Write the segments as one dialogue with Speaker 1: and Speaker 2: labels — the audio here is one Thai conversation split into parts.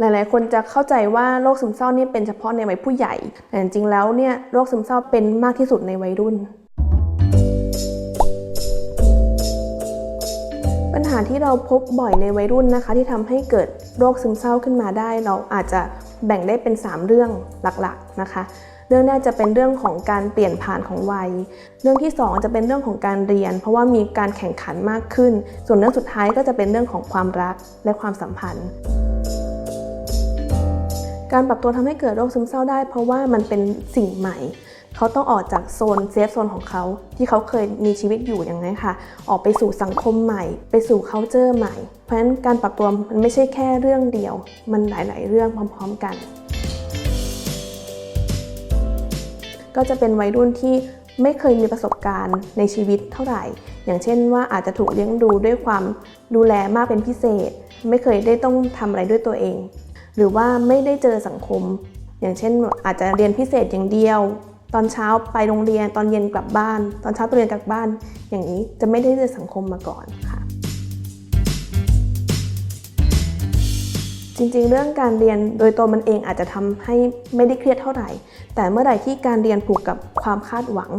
Speaker 1: หลายๆ คนจะเข้าใจว่าโรคซึมเศร้านี่เป็นเฉพาะในวัยผู้ใหญ่ แต่จริงๆ แล้วเนี่ยโรคซึมเศร้าเป็นมากที่สุดในวัยรุ่น ปัญหาที่เราพบบ่อยในวัยรุ่นนะคะ ที่ทำให้เกิดโรคซึมเศร้าขึ้นมาได้ เราอาจจะแบ่งได้เป็น 3 เรื่องหลักๆ นะคะ เรื่องแรกจะเป็นเรื่องของการเปลี่ยนผ่านของวัย เรื่องที่ 2 จะเป็นเรื่องของการเรียน เพราะว่ามีการแข่งขันมากขึ้น ส่วนเรื่องสุดท้ายก็จะเป็นเรื่องของความรักและความสัมพันธ์ การปรับตัวทำให้เกิดโรคซึมเศร้าได้ เพราะว่ามันเป็นสิ่งใหม่ เขาต้องออกจากโซนเซฟโซนของเขา ที่เขาเคยมีชีวิตอยู่อย่างนี้นค่ะ ออกไปสู่สังคมใหม่ ไปสู่ c u เจอร์ใหม่ เพราะฉะนั้นการปรับตัวมันไม่ใช่แค่เรื่องเดียว มันหลาย ๆ เรื่องพร้อม ๆ กัน ก็จะเป็นวัยรุ่นที่ไม่เคยมีประสบการณ์ในชีวิตเท่าไหร่ อย่างเช่นว่าอาจจะถูกเลี้ยงดูด้วยความดูแลมากเป็นพิเศษ ไม่เคยได้ต้องทำอะไรด้วยตัวเอง หรือว่าไม่ได้เจอสังคม อย่างเช่นอาจจะเรียนพิเศษอย่างเดียว ตอนเช้าไปโรงเรียนตอนเย็นกลับบ้าน ตอนเช้าไปเรียนกลับบ้าน อย่างนี้จะไม่ได้เจอสังคมมาก่อนค่ะ จริงๆ เรื่องการเรียนโดยตัวมันเองอาจจะทำให้ไม่ได้เครียดเท่าไหร่ แต่เมื่อไหร่ที่การเรียนผูกกับความคาดหวัง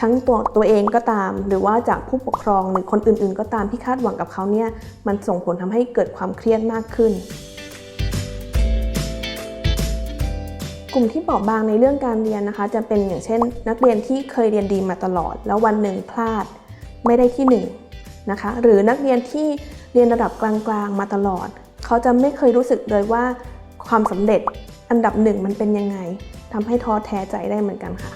Speaker 1: ทั้งตัวตัวเองก็ตาม หรือว่าจากผู้ปกครองหรือคนอื่นๆ ก็ตามที่คาดหวังกับเขาเนี่ยมันส่งผลทำให้เกิดความเครียดมากขึ้น กลุ่มที่เปราะบางในเรื่องการเรียนนะคะ จะเป็นอย่างเช่น นักเรียนที่เคยเรียนดีมาตลอด แล้ววันหนึ่งพลาดไม่ได้ที่หนึ่งนะคะหรือนักเรียนที่เรียนระดับกลางๆมาตลอด เขาจะไม่เคยรู้สึกเลยว่าความสำเร็จอันดับหนึ่งมันเป็นยังไงทำให้ท้อแท้ใจได้เหมือนกันค่ะ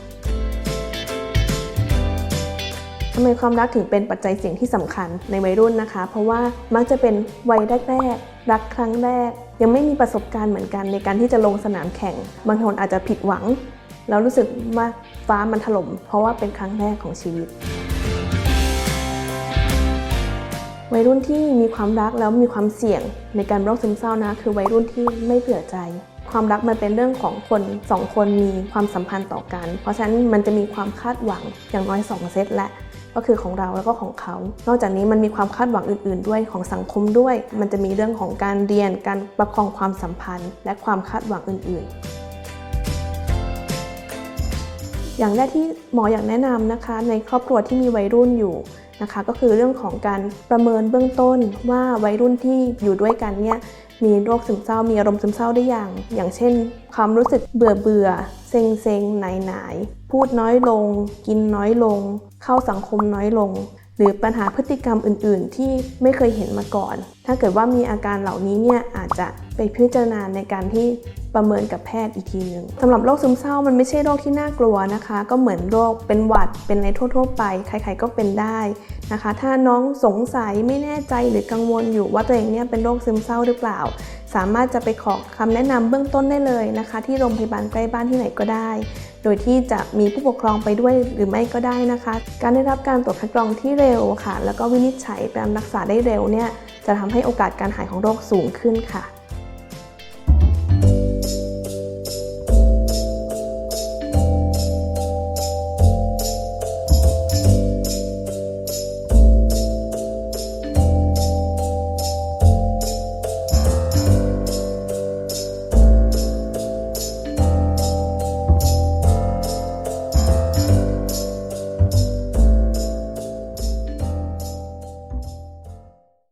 Speaker 1: ทำไมความรักถึงเป็นปัจจัยเสี่ยงที่สำคัญในวัยรุ่นนะคะ เพราะว่ามักจะเป็นวัยแรกๆ รักครั้งแรก ยังไม่มีประสบการณ์เหมือนกันในการที่จะลงสนามแข่ง บางคนอาจจะผิดหวัง แล้วรู้สึกว่าฟ้ามันถล่ม เพราะว่าเป็นครั้งแรกของชีวิต วัยรุ่นที่มีความรักแล้วมีความเสี่ยงในการโรคซึมเศร้านะ คือวัยรุ่นที่ไม่เผื่อใจความรักมันเป็นเรื่องของคนสองคนมีความสัมพันธ์ต่อกัน เพราะฉะนั้นมันจะมีความคาดหวังอย่างน้อย 2 เซตและ ก็คือของเราแล้วก็ของเขา นอกจากนี้มันมีความคาดหวังอื่น ๆ ด้วยของสังคมด้วย มันจะมีเรื่องของการเรียนการประคองความสัมพันธ์ และความคาดหวังอื่น ๆอย่างแรกที่หมออยากแนะนำนะคะ ในครอบครัวที่มีวัยรุ่นอยู่ นะคะ ก็คือเรื่องของการประเมินเบื้องต้นว่าวัยรุ่นที่อยู่ด้วยกันเนี่ยมีโรคซึมเศร้า มีอารมณ์ซึมเศร้าได้อย่าง อย่างเช่น ความรู้สึกเบื่อเบื่อเซ็งเซ็งหน่ายหนายพูดน้อยลง กินน้อยลง เข้าสังคมน้อยลง หรือปัญหาพฤติกรรมอื่น ๆ ที่ไม่เคยเห็นมาก่อน ถ้าเกิดว่ามีอาการเหล่านี้เนี่ยอาจจะไปพิจารณาในการที่ ประเมินกับแพทย์อีกทีหนึ่งสำหรับโรคซึมเศร้ามันไม่ใช่โรคที่น่ากลัวนะคะ ก็เหมือนโรคเป็นหวัดเป็นอะไรทั่ว ๆ ไป ใครๆก็เป็นได้นะคะ ถ้าน้องสงสัยไม่แน่ใจหรือกังวลอยู่ว่าตัวเองเนี่ยเป็นโรคซึมเศร้าหรือเปล่า สามารถจะไปขอคำแนะนำเบื้องต้นได้เลยนะคะ ที่โรงพยาบาลใกล้บ้านที่ไหนก็ได้ โดยที่จะมีผู้ปกครองไปด้วยหรือไม่ก็ได้นะคะ การได้รับการตรวจคัดกรองที่เร็วค่ะ แล้วก็วินิจฉัยการรักษาได้เร็วเนี่ยจะทำให้โอกาสการหายของโรคสูงขึ้นค่ะ